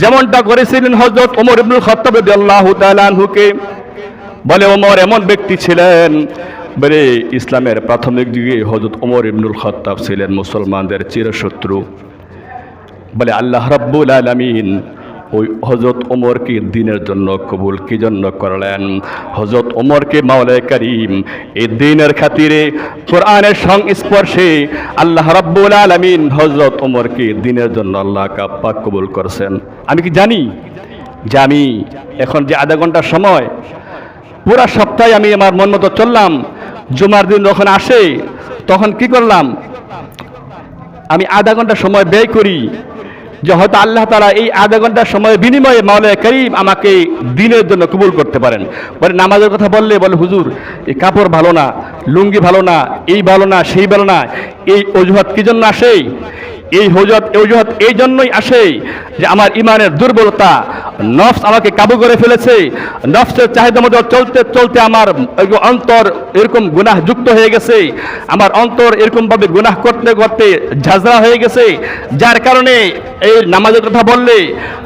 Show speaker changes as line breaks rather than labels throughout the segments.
যেমনটা করেছিলেন হজরত ওমর ইবনুল খত্তাব রাদিয়াল্লাহু তাআলা আনহুকে, বলে ওমর এমন ব্যক্তি ছিলেন, বলে ইসলামের প্রাথমিক যুগে হজরত ওমর ইবনুল খত্তাব ছিলেন মুসলমানদের চিরশত্রু। বলে আল্লাহ রাব্বুল আলামিন ওই হজরত ওমরকে দিনের জন্য কবুল কি জন্য করলেন? হজরত ওমরকে মাওলায় করিম, এই দিনের খাতিরে কোরআনের সংস্পর্শে আল্লাহ রাব্বুল আলামিন হজরত ওমরকে দিনের জন্য আল্লাহ কাপ্পা কবুল করছেন। আমি কি জানি যে আমি এখন যে আধা ঘণ্টার সময়, পুরা সপ্তাহে আমি আমার মন মতো চললাম, জুমার দিন যখন আসে, তখন কি করলাম? আমি আধা ঘণ্টা সময় ব্যয় করি যে হয়তো আল্লাহ তালা এই আধা ঘণ্টার সময় বিনিময়ে মাওলায় করিম আমাকে দিনের জন্য কবুল করতে পারেন। বলে নামাজের কথা বললে বলে, হুজুর এই কাপড় ভালো না, লুঙ্গি ভালো না, এই ভালো না, সেই ভালো না, এই অজুহাত কি জন্য আসে? এই হজরত অজুহাত এই জন্যই আসে যে আমার ইমানের দুর্বলতা নফস আমাকে কাবু করে ফেলেছে। নফসের চাহিদা মতো চলতে চলতে আমার অন্তর এরকম গুনাহ যুক্ত হয়ে গেছে। আমার অন্তর এরকমভাবে গুনাহ করতে করতে ঝাঁঝরা হয়ে গেছে। যার কারণে এই নামাজের কথা বললে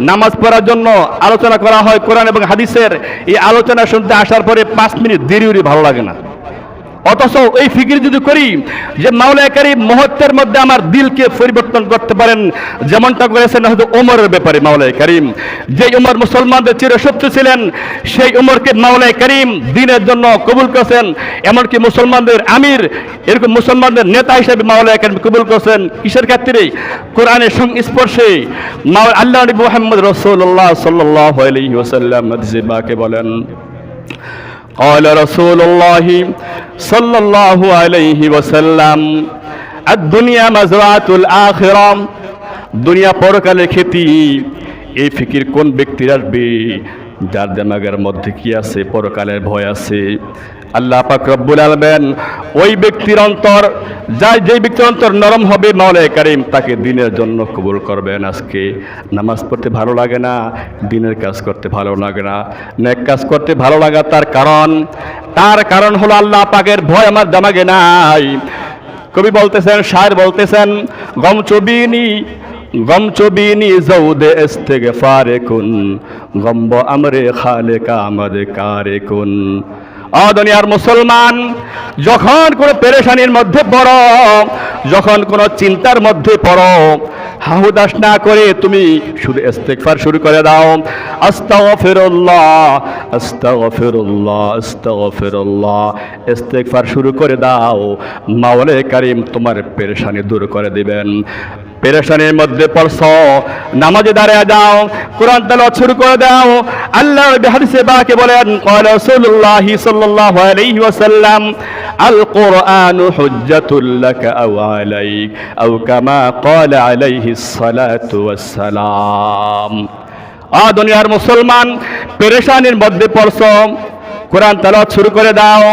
নামাজ পড়ার জন্য আলোচনা করা হয় কোরআন এবং হাদিসের। এই আলোচনা শুনতে আসার পরে পাঁচ মিনিট দেরি ভালো লাগে না। অথচ এই ফিকির যদি করি যে মাওলায় কারিম মুহূর্তের মধ্যে আমার দিলকে পরিবর্তন করতে পারেন, যেমনটা করেছেন হয়তো ওমরের ব্যাপারে মাওলায় করিম। যে উমর মুসলমানদের চিরশত্রু ছিলেন, সেই উমরকে মাওলায় করিম দিনের জন্য কবুল করেছেন। এমনকি মুসলমানদের আমির, এরকম মুসলমানদের নেতা হিসেবে মাওলায় করিম কবুল করেছেন। কিসের ক্ষেত্রে? কোরআনের সংস্পর্শে মাও আল্লাহ নবী মোহাম্মদ রসুল্লাহ সাল্লাহ আলহি ওসাল্লাম বলেন قال رسول الله صلى الله عليه وسلم الدنيا مزرعة الآخرة দুনিয়া পরকালের খেতি এই ফিকির কোন ব্যক্তির আসবে যার দেমাগের মধ্যে কি আছে পরকালের ভয় আছে আল্লাহ পাক রব্বুল আলবেন ওই ব্যক্তির অন্তর, যাই যেই ব্যক্তির অন্তর নরম হবে মাওলায় কারিম, তাকে দিনের জন্য কবুল করবেন আজকে। নামাজ পড়তে ভালো লাগে না, দিনের কাজ করতে ভালো লাগে না। নেক কাজ করতে ভালো লাগা তার কারণ। তার কারণ হলো আল্লাহ পাকের ভয় আমার জামাগে নাই। কবি বলতেছেন, শায়ের বলতেছেন, গম চবিনি গম চবিনি জৌদে ইস্তেগে ফারে কুন গম্ব আমরে খালে কামদে কারে কুন অদনিয়ার মুসলমান, যখন কোনো পেরেশানির মধ্যে পড়ো, যখন কোনো চিন্তার মধ্যে পড়ো, হাহুদাস না করে তুমি শুধু ইস্তেগফার শুরু করে দাও। আস্তাগফিরুল্লাহ আস্তাগফিরুল্লাহ আস্তাগফিরুল্লাহ, ইস্তেগফার শুরু করে দাও। মাওলানা কারীম তোমার পেরেশানি দূর করে দিবেন। পেরেশানির মধ্যে পড়ছ নামাজে দাঁড়িয়ে যাও কোরআন তেলাওয়াত শুরু করে দাও আল্লাহ হাদিসে বাকে বলেন قال رسول الله صلى الله عليه وسلم القرآن حجة لك أو عليك أو كما قال عليه الصلاة والسلام আ দুনিয়ার মুসলমান পেরেশানির মধ্যে পড়ছ কোরআন তালাওয়াত শুরু করে দাও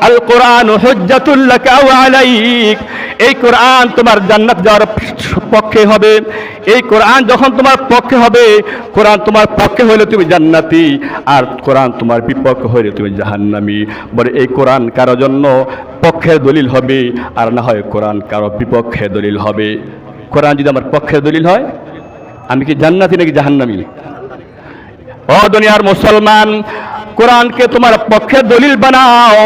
আল কোরআন হুজ্জাতুল লাকা ওয়া আলাইক এই কোরআন তোমার জান্নাত যাওয়ার পক্ষে হবে। এই কোরআন যখন তোমার পক্ষে হবে, কোরআন তোমার পক্ষে হইলে তুমি জান্নাতি, আর কোরআন তোমার বিপক্ষে হইলে তুমি জাহান্নামি। বলে এই কোরআন কারও জন্য পক্ষের দলিল হবে, আর না হয় কোরআন কারও বিপক্ষে দলিল হবে। কোরআন যদি আমার পক্ষের দলিল হয়, আমি কি জান্নাতি নাকি জাহান্নামি? ও দুনিয়ার মুসলমান, কোরআনকে তোমার পক্ষে দলিল বানাও।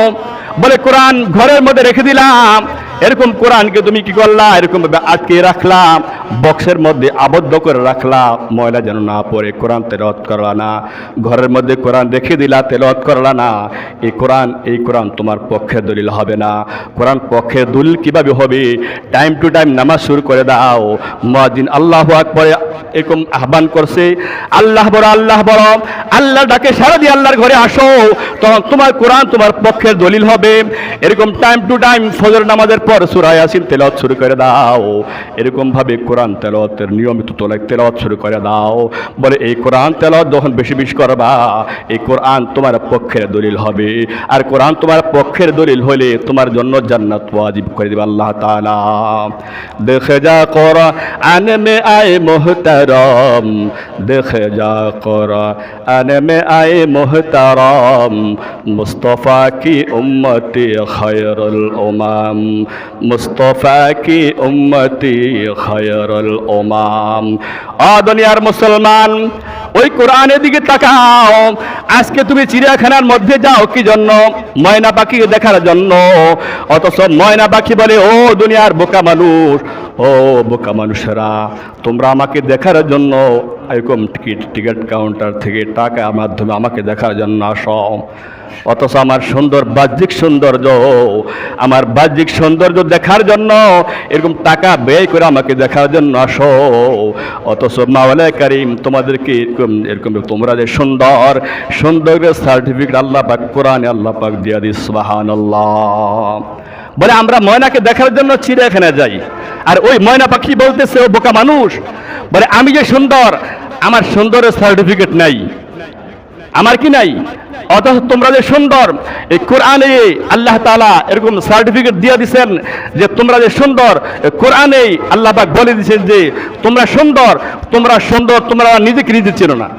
বলে, কোরআন ঘরের মধ্যে রেখে দিলাম। এরকম কোরআনকে তুমি কি করলা? এরকম ভাবে আটকে রাখলাম বক্সের মধ্যে আবদ্ধ করে রাখলাম ময়লা যেন না পড়ে, কোরআন তেলত করলা না। ঘরের মধ্যে কোরআন রেখে দিলা তেলত করলা না। এই কোরআন এই কোরআন তোমার পক্ষে দলিল হবে না। কোরআন পক্ষের দলিল কীভাবে হবে? টাইম টু টাইম নামাজ শুরু করে দাও। মুয়াজ্জিন আল্লাহু আকবার এরকম আহ্বান করছে। আল্লাহ বড় আল্লাহ বড় আল্লাহ ডাকে সারা দিয়ে আল্লাহর ঘরে আসো। তখন তোমার কোরআন তোমার পক্ষের দলিল হবে। এরকম টাইম টু টাইম ফজর নামাজের পর সূরা ইয়াসিন তেলাওয়াত শুরু করে দাও। এরকম ভাবে কোরআন তেলাওয়াতের নিয়মিত তোলা তেলাওয়াত শুরু করে দাও। বলে, এই কোরআন তেলাওয়াত যখন বেশি বেশি করবা, এই কোরআন তোমার পক্ষের দলিল হবে। আর কোরআন তোমার পক্ষের দলিল হলে তোমার জন্য জান্নাত ওয়াজিব করে দিবে আল্লাহ তাআলা। দেখে যা কোরআন মে আয়ে মোহতারম। দেখে যা কোরআন মে আয়ে মোহতারম। মুস্তফা কি উম্মতি খয়রুল উমাম মুস্তফা কি উম্মতি খয়রুল উমাম দুনিয়ার মুসলমান, ওই কোরআনের দিকে তাকাও। আজকে তুমি চিড়িয়াখানার মধ্যে যাও, কি জন্য? ময়না পাখি দেখার জন্য। অথচ ময়না পাখি বলে, ও দুনিয়ার বোকা মানুষ ও বোকা মানুষেরা, তোমরা আমাকে দেখার জন্য এরকম টিকিট টিকিট কাউন্টার থেকে টাকা মাধ্যমে আমাকে দেখার জন্য আসো। অথচ আমার সুন্দর বাহ্যিক সৌন্দর্য, আমার বাহ্যিক সৌন্দর্য দেখার জন্য এরকম টাকা ব্যয় করে আমাকে দেখার জন্য আসো। অথচ মাওলা করিম, তোমাদেরকে এরকম এরকম তোমরা যে সুন্দর সৌন্দর্যের সার্টিফিকেট আল্লাহ পাক, কোরআনে আল্লাহ পাক দিয়া দিস সুবহান বলে, আমরা ময়নাকে দেখার জন্য চিড়িয়াখানা যাই। আর ওই ময়না পাখি বলতেছে, ও বোকা মানুষ। বলে, আমি যে সুন্দর, আমার সুন্দরের সার্টিফিকেট নাই। আমার কি নাই? অথচ তোমরা যে সুন্দর, এই কোরআনে আল্লাহ তাআলা এরকম সার্টিফিকেট দিয়ে দিছেন যে তোমরা যে সুন্দর কোরআনে আল্লাহ বলে দিয়েছেন যে তোমরা সুন্দর তোমরা সুন্দর, তোমরা নিজেকে নিজে চেনো না।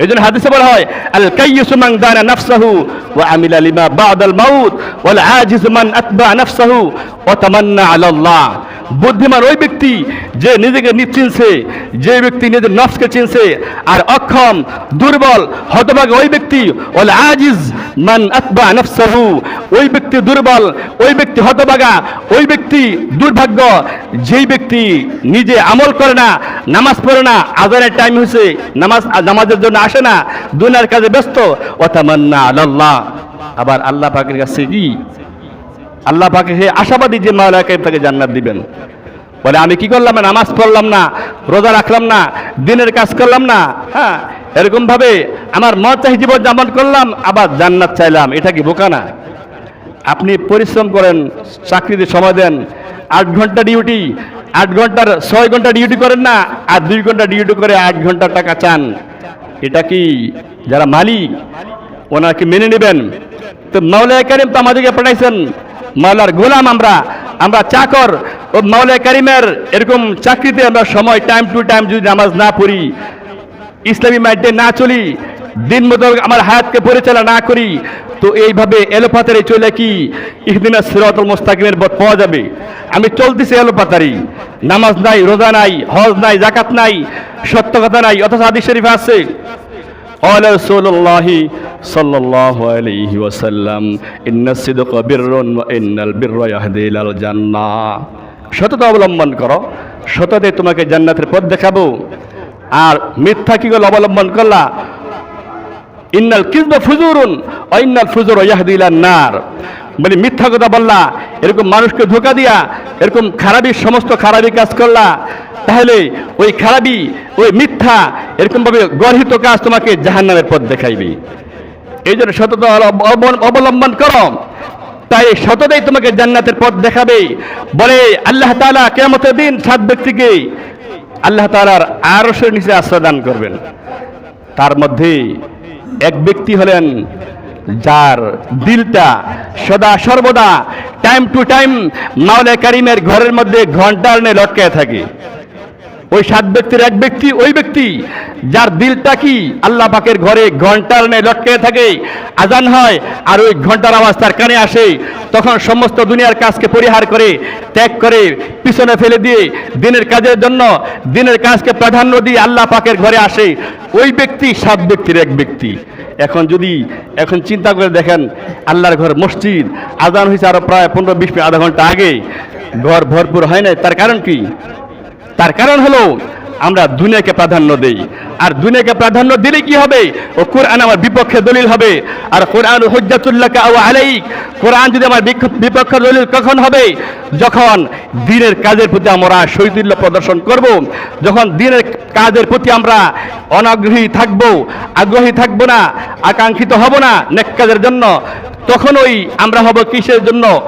এই জন্য হাদিসে বলা হয় আল কাইয়িসু মান দানা নাফসাহু ওয়া আমিলা লিমা বাদাল মাউত ওয়াল আজিজু মান আতবা নাফসাহু ওয়া তামান্না আলা আল্লাহ বুদ্ধিমান ওই ব্যক্তি যে নিজেকে চিনছে, যে ব্যক্তি নিজের নফসকে চিনছে, আর অক্ষম, দুর্বল, হতভাগ ওই ব্যক্তি, ওয়াল আজিজ মান আতবা নাফসাহু। ওই ব্যক্তি দুর্বল, ওই ব্যক্তি হতভাগা, ওই ব্যক্তি দুর্ভাগ্য। যেই ব্যক্তি নিজে আমল করে না, নামাজ পড়ে না, আজানের টাইম হয়েছে নামাজ, নামাজের জন্য আসে না, দুনিয়ার কাজে ব্যস্ত অতামান্না আল্লাহ আবার আল্লাহ পাকের কাছে কি? আল্লাহ পাকে হে আশাবাদী যে মাওলাকে তাকে জান্নাত দিবেন। বলে, আমি কি করলাম নামাজ পড়লাম না? রোজা রাখলাম না? দিনের কাজ করলাম না? হ্যাঁ এরকম ভাবে আমার মত চাহি জীবন যাপন করলাম, আবার জান্নাত চাইলাম। এটা কি বোকা না? আপনি পরিশ্রম করেন, চাকরিতে সময় দেন, আট ঘণ্টা ডিউটি, আট ঘণ্টার ছয় ঘণ্টা ডিউটি করেন না, আর দুই ঘণ্টা ডিউটি করে আট ঘণ্টা টাকা চান। এটা কি যারা মালিক ওনাকে মেনে নেবেন? তো মাওলায় কারিম তো আমাদেরকে পাঠাইছেন মাওলার গোলাম আমরা আমরা চাকর। ও মাওলায় কারিমের এরকম চাকরিতে আমরা সময় টাইম টু টাইম যদি নামাজ না পড়ি, ইসলামী মাইন্ডে না চলি, দিন মতো আমার হায়াতকে পরিচালনা না করি, তো এইভাবে এলোপাতারি চলে কি, ইহদিনা সিরাতুল মোস্তাকিমের পথ পাওয়া যাবে। আমি চলতেছি এলোপাতারি নামাজ নাই, রোজা নাই, হজ নাই জাকাত নাই, সত্য কথা নাই, অথচ হাদিস শরীফ আছে। قال رسول الله صلى الله عليه وسلم إن الصدق بر وإن البر يهدي إلى الجنة সততা অবলম্বন করো সততে তোমাকে জান্নাতের পথ দেখাবো আর মিথ্যা কি করলে অবলম্বন করলা ইন্নাল কিসবা ফুজুরুন অইন্নাল ফুজুর ইয়াহদিলান নার মানে মিথ্যা কথা বললা এরকম মানুষকে ধোকা দিয়া এরকম খারাপি সমস্ত খারাপি কাজ করলা তাহলে ওই খারাপি ওই মিথ্যা এরকম ভাবে গর্হিত কাজ তোমাকে জাহান্নামের পথ দেখাইবে। এই জন্য সততা অবল- অবলম্বন করো। তাই সততাই তোমাকে জান্নাতের পথ দেখাবে। বলে আল্লাহ তাআলা কেমতের দিন সাত ব্যক্তিকে আল্লাহ তাআলার আরশের নিচে আশ্রয় দান করবেন। তার মধ্যে এক ব্যক্তি হলেন যার দিলটা সদা সর্বদা টাইম টু টাইম মাওলা কারিমের ঘরের মধ্যে ঘণ্টার নে লটকায় থাকে। ওই সাত ব্যক্তির এক ব্যক্তি, ওই ব্যক্তি যার দিলটা কি আল্লাহ পাকের ঘরে ঘণ্টার নে লটকে থাকে, আজান হয় আর ওই ঘণ্টার আওয়াজ তার কানে আসে, তখন সমস্ত দুনিয়ার কাজকে পরিহার করে, ত্যাগ করে, পিছনে ফেলে দিয়ে দিনের কাজের জন্য, দিনের কাজকে প্রাধান্য দিয়ে আল্লাহ পাকের ঘরে আসে। ওই ব্যক্তি সাত ব্যক্তির এক ব্যক্তি। এখন যদি, এখন চিন্তা করে দেখেন, আল্লাহর ঘর মসজিদ, আজান হয়েছে আরও প্রায় পনেরো, বিশ মিনিট, আধা ঘণ্টা আগে, ঘর ভরপুর হয় নাই, তার কারণ কি? তার কারণ হলো, আমরা দুনিয়াকে প্রাধান্য দেই। আর দুনিয়াকে প্রাধান্য দিলে কি হবে? ও কোরআন আমার বিপক্ষে দলিল হবে। আর কোরআন হজ্জাতুল্লাহকে আও আলাইক। কোরআন যদি আমার বিপক্ষে দলিল কখন হবে? যখন দিনের কাজের প্রতি আমরা শৈথিল্য প্রদর্শন করব। যখন দিনের কাজের প্রতি আমরা অনাগ্রহী থাকব, আগ্রহী থাকব না, আকাঙ্ক্ষিত হব না নেক কাজের জন্য, তখনই আমরা হব কিসের জন্য?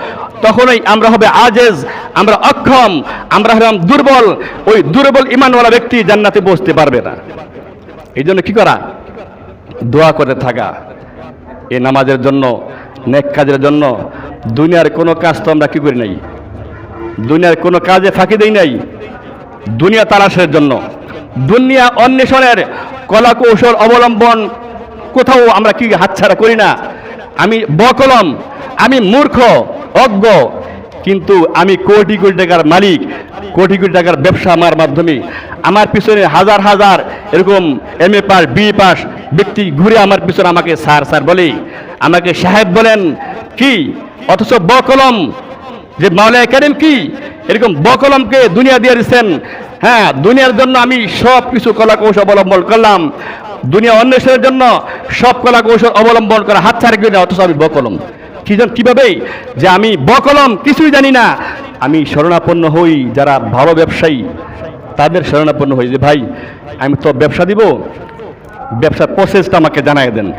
তখনই আমরা হবে আজেজ, আমরা অক্ষম, আমরা হলাম দুর্বল। ওই দুর্বল ইমানওয়ালা ব্যক্তি জান্নাতে বসতে পারবে না। এই জন্য কি করা? দোয়া করে থাকা। এই নামাজের জন্য, নেক কাজের জন্য দুনিয়ার কোনো কাজ তো আমরা কি করি নাই? দুনিয়ার কোনো কাজে ফাঁকি দেই নাই। দুনিয়া তালাশের জন্য। দুনিয়া অন্বেষণের কলা কৌশল অবলম্বন কোথাও আমরা কি হাতছাড়া করি না। আমি বকলম, আমি মূর্খ অজ্ঞ। কিন্তু আমি কোটি কোটি টাকার মালিক, কোটি কোটি টাকার ব্যবসা আমার মাধ্যমে। আমার পিছনে হাজার হাজার এরকম M A pass B pass ব্যক্তি ঘুরে আমার পিছনে আমাকে স্যার স্যার বলে। আমাকে সাহেব বলেন, কি? অথচ বকলম? যে মাওলা করিম কি? এরকম বকলমকে দুনিয়া দিয়ে দিচ্ছেন হ্যাঁ দুনিয়ার জন্য আমি সব কিছু কলা কৌশল অবলম্বন করলাম। দুনিয়া অন্বেষণের জন্য সব কলা কৌশল অবলম্বন করা হাত ছাড়ে অথচ আমি বকলম। কি জন কীভাবে যে আমি বকলম, কিছুই জানি না। আমি শরণাপন্ন হই যারা ভালো ব্যবসায়ী। তাদের শরণাপন্ন হই যে, ভাই, আমি তো ব্যবসা দিব। ব্যবসার প্রসেসটা আমাকে জানাই দেন।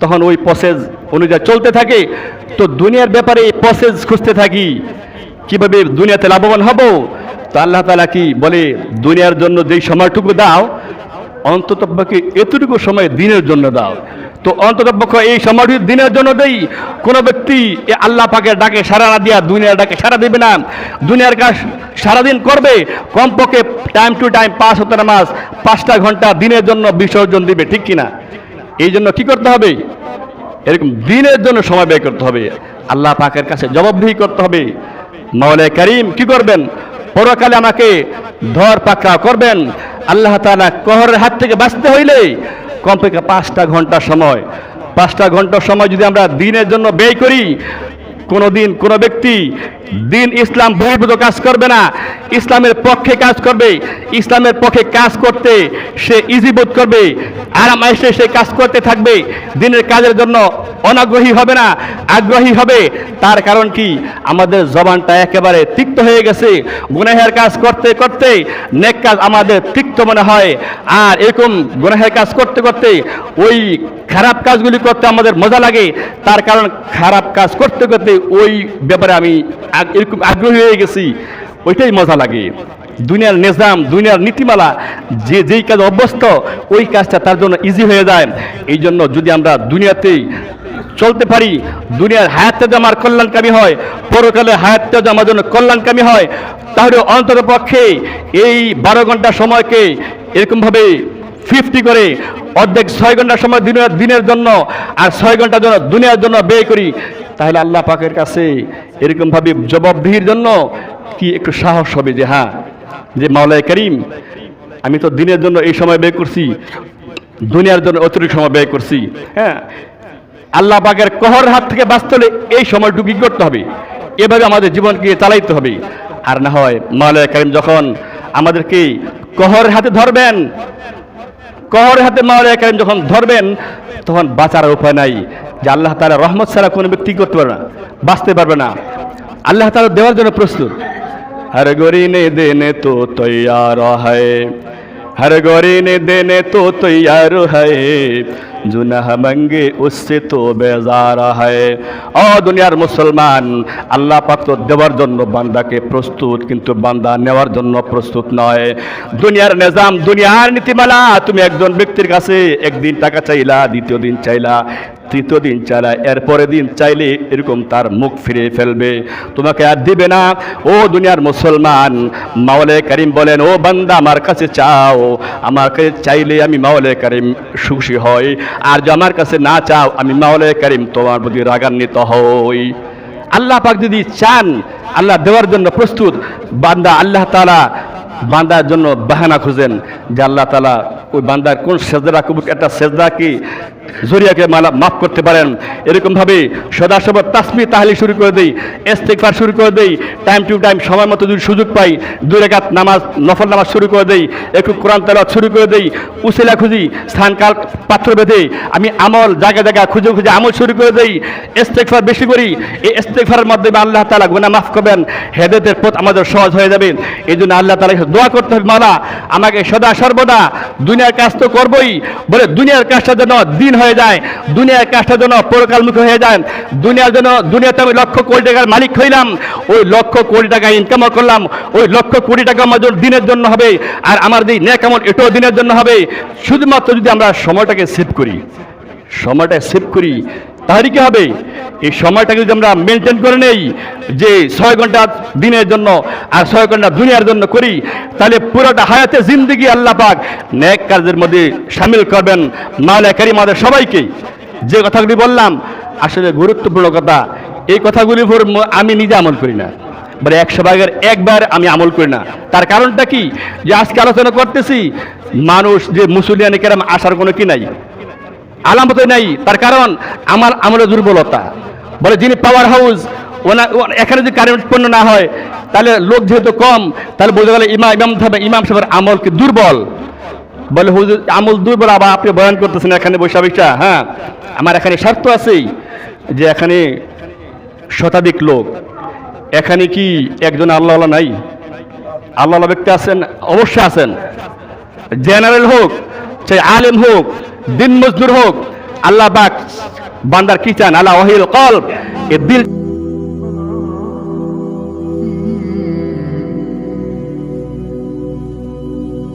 তখন ওই প্রসেস অনুযায়ী চলতে থাকে। তো দুনিয়ার ব্যাপারে এই প্রসেস খুঁজতে থাকি। কীভাবে দুনিয়াতে লাভবান হব? তো আল্লাহ তালা কি বলে, দুনিয়ার জন্য যেই সময়টুকু দাও অন্তত পক্ষে এতটুকু সময় দিনের জন্য দাও। তো অন্তত পক্ষে এই সময়টুকু দিনের জন্য দেই, কোনো ব্যক্তি এ আল্লাহ পাকের ডাকে সারা না দিয়া দুনিয়ার ডাকে সারা দেবে না। দুনিয়ার কাজ সারাদিন করবে, কমপক্ষে টাইম টু টাইম পাঁচ হতে মাস পাঁচটা ঘণ্টা দিনের জন্য বিসর্জন দিবে, ঠিক কিনা? এই জন্য কি করতে হবে? এরকম দিনের জন্য সময় ব্যয় করতে হবে। আল্লাহ পাকের কাছে জবাবদিহি করতে হবে। মাওলায় করিম কি করবেন? পরকালে আমাকে ধর পাকড়া করবেন। আল্লাহ তালা কহরের হাত থেকে বাঁচতে হইলে কমপক্ষে পাঁচটা ঘণ্টা সময়। পাঁচটা ঘণ্টার সময় যদি আমরা দিনের জন্য ব্যয় করি কোনো দিন কোনো ব্যক্তি দিন ইসলাম বহির্ভূত কাজ করবে না, ইসলামের পক্ষে কাজ করবে, ইসলামের পক্ষে কাজ করতে সে ইজি বোধ করবে, আরাম এসে সে কাজ করতে থাকবে, দিনের কাজের জন্য অনাগ্রহী হবে না, আগ্রহী হবে। তার কারণ কি? আমাদের জবানটা একেবারে তিক্ত হয়ে গেছে। গুনাহের কাজ করতে করতে নেক কাজ আমাদের তিক্ত মনে হয়। আর এরকম গুনাহের কাজ করতে করতে ওই খারাপ কাজগুলি করতে আমাদের মজা লাগে। তার কারণ খারাপ কাজ করতে করতে ওই ব্যাপারে আমি এরকম আগ্রহী হয়ে গেছি। ওইটাই মজা লাগে। দুনিয়ার নিজাম, দুনিয়ার নীতিমালা, যে যেই কাজ অভ্যস্ত, ওই কাজটা তার জন্য ইজি হয়ে যায়। এই জন্য যদি আমরা দুনিয়াতেই চলতে পারি, দুনিয়ার হায়াতটা যদি আমার কল্যাণকামী হয়, পরকালে হায়াতটা যদি আমার জন্য কল্যাণকামী হয়, তাহলে অন্তত পক্ষে এই বারো ঘণ্টা সময়কে এরকমভাবে ফিফটি করে অর্ধেক ছয় ঘণ্টা সময় দিনের দিনের জন্য আর ছয় ঘণ্টার জন্য দুনিয়ার জন্য ব্যয় করি তাহলে আল্লাহ পাকের কাছে এরকমভাবে জবাবদিহির জন্য কি একটু সাহস হবে যে হ্যাঁ যে মাওলায় করিম, আমি তো দিনের জন্য এই সময় ব্যয় করছি, দুনিয়ার জন্য অতিরিক্ত সময় ব্যয় করছি হ্যাঁ আল্লাহ পাকের কহর হাত থেকে বাঁচতে হলে এই সময়টুকু করতে হবে? এভাবে আমাদের জীবনকে চালাইতে হবে। আর না হয় মাওলায় করিম যখন আমাদেরকে কহর হাতে ধরবেন কহর হাতে মাওলা কারিম যখন ধরবেন, তখন বাঁচার উপায় নাই যে আল্লাহ তালা রহমত ছাড়া কোনো ব্যক্তি করতে পারবে না, বাঁচতে পারবে না। আল্লাহ তালা দেওয়ার জন্য প্রস্তুত। হর গরিনে দেনে তো তৈয়ার হয়। हर गोरी ने देने तो तैयार है जुनह मंगे उससे तो बेजार है ও দুনিয়ার মুসলমান আল্লাহ পাক তো দেওয়ার জন্য বান্দাকে প্রস্তুত কিন্তু বান্দা নেওয়ার জন্য প্রস্তুত নয় দুনিয়ার নিজাম দুনিয়ার নীতিমালা তুমি একজন ব্যক্তির কাছে একদিন টাকা চাইলা দ্বিতীয় দিন চাইলা তৃতীয় দিন চাইলা এরপরে দিন চাইলে এরকম তার মুখ ফিরে ফেলবে। তোমাকে আর দিবে না। ও দুনিয়ার মুসলমান মাওলে করিম বলেন, ও বান্দা, আমার কাছে চাও। আমার কাছে চাইলে আমি মাওলে করিম সুখী হই। আর যে আমার কাছে না চাও, আমি মাওলে করিম তোমার প্রতি রাগান্বিত হই। আল্লাহ পাক যদি চান, আল্লাহ দেওয়ার জন্য প্রস্তুত। বান্দা, আল্লাহ তালা বান্দার জন্য বাহানা খুঁজেন যে আল্লাহ তালা ওই বান্দার কোন সেজদা কবুল একটা সেজদা কি? জরিয়াকে মালা মাফ করতে পারেন। এরকমভাবে সদাসব তাসমি তাহলে শুরু করে দেই এস্তেকবার শুরু করে দেই টাইম টু টাইম সময় মতো যদি সুযোগ পাই, দুই রেখাত নামাজ, নফল নামাজ শুরু করে দেই, একটু কোরআন তেলাওয়াত শুরু করে দেই, উসিলা খুঁজি স্থানকাল পাত্র বেঁধে, আমি আমল জায়গা জায়গা খুঁজে খুঁজে আমল শুরু করে দেই ইস্তেকফার বেশি করি, এই ইস্তেকফারের মাধ্যমে আল্লাহ তালা গুনাহ মাফ করবেন, হেদায়েতের পথ আমাদের সহজ হয়ে যাবে। এই জন্য আল্লাহ তালা দোয়া করতে হবে, মালা, আমাকে সদা সর্বদা দুনিয়ার কাজ তো করবই, বলে দুনিয়ার কাজটা যেন দিন হয়ে যায়, দুনিয়ার কাজটা যেন পরকালমুখী হয়ে যায়, দুনিয়ার জন্য দুনিয়াতে আমি লক্ষ কোটি টাকার মালিক হইলাম, ওই লক্ষ কোটি টাকা ইনকামও করলাম, ওই লক্ষ কোটি টাকা আমার দিনের জন্য হবে, আর আমার যে ন্যাকামল এটাও দিনের জন্য হবে। শুধুমাত্র যদি আমরা সময়টাকে সেভ করি সময়টা সেভ করি তাহলে কি হবে? এই সময়টাকে যদি আমরা মেনটেন করে নেই, যে ছয় ঘণ্টা দিনের জন্য আর ছয় ঘণ্টা দুনিয়ার জন্য করি, তাহলে পুরোটা হায়াতে জিন্দগি আল্লাহ পাক ন্যাক কাজের মধ্যে সামিল করবেন মালে কারি আমাদের সবাইকে। যে কথাগুলি বললাম, আসলে গুরুত্বপূর্ণ কথা, এই কথাগুলির উপর আমি নিজে আমল করি না। মানে একশো ভাগের একবার আমি আমল করি না। তার কারণটা কি? যে আজকে আলোচনা করতেছি, মানুষ যে মুসলিয়ানি কেরাম আসার কোনো কি নাই। আলামত নাই। তার কারণ আমার আমলের দুর্বলতা। বলে যিনি পাওয়ার হাউস ওনা এখানে যদি কারেন্ট উৎপন্ন না হয়, তাহলে লোক যেহেতু কম, তাহলে বোঝা গেলে ইমাম ইমাম সাহেব ইমাম সাহেবের আমল কি দুর্বল? বলে, হুজুর, আমল দুর্বল, আবার আপনি বয়ান করতেছেন এখানে বৈশাখিকটা হ্যাঁ আমার এখানে স্বার্থ আছেই যে এখানে শতাধিক লোক। এখানে কি একজন আল্লাহ আল্লাহ নাই? আল্লাহ ব্যক্তি আছেন? অবশ্যই আছেন। জেনারেল হোক, চাই আলেম হোক দিন মজদুর হোক আল্লাহ বাক বান্দার কি চান? আল্লাহ ওহিল কল এ দিল